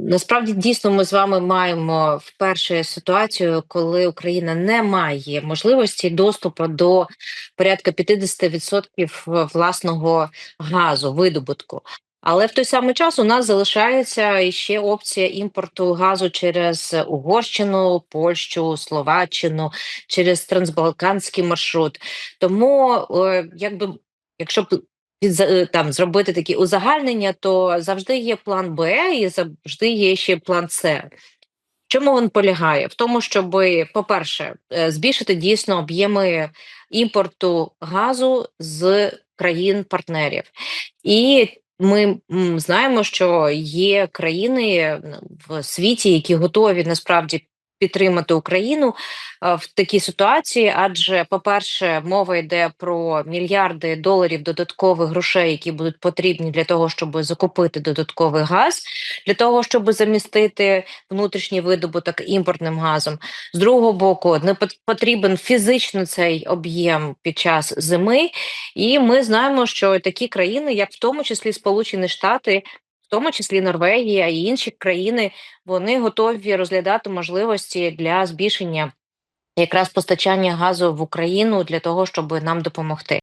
насправді дійсно ми з вами маємо вперше ситуацію, коли Україна не має можливості доступу до порядка 50% власного газу, видобутку. Але в той самий час у нас залишається ще опція імпорту газу через Угорщину, Польщу, Словаччину, через трансбалканський маршрут. Тому, е, якби, якщо б там зробити такі узагальнення, то завжди є план Б і завжди є ще план С. Чому він полягає? В тому, щоб, по-перше, е, збільшити дійсно об'єми імпорту газу з країн-партнерів. І ми знаємо, що є країни в світі, які готові насправді підтримати Україну е, в такій ситуації, адже, по-перше, мова йде про мільярди доларів додаткових грошей, які будуть потрібні для того, щоб закупити додатковий газ, для того, щоб замістити внутрішній видобуток імпортним газом. З другого боку, не пот- потрібен фізично цей об'єм під час зими, і ми знаємо, що такі країни, як в тому числі Сполучені Штати, тому числі Норвегія і інші країни, вони готові розглядати можливості для збільшення якраз постачання газу в Україну для того, щоб нам допомогти.